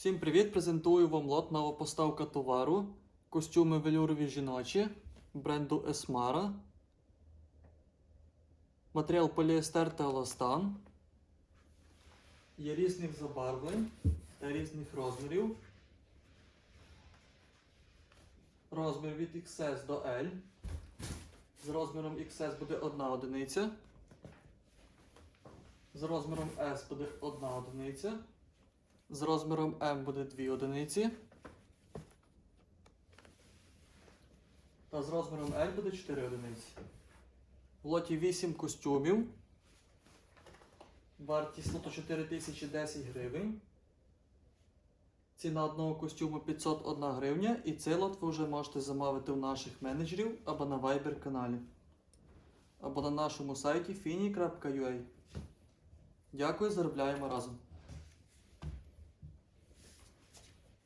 Всім привіт! Презентую вам лот нова поставка товару. Костюми велюрові жіночі бренду Esmara. Матеріал поліестер та еластан. Є різних забарвлень та різних розмірів. Розмір від XS до L. З розміром XS буде одна одиниця. З розміром S буде одна одиниця. З розміром М буде 2 одиниці. Та з розміром L буде 4 одиниці. В лоті 8 костюмів. Вартість лоту 4010 гривень. Ціна одного костюму 501 гривня. І цей лот ви вже можете замовити у наших менеджерів або на Viber каналі. Або на нашому сайті fini.ua. Дякую, заробляємо разом.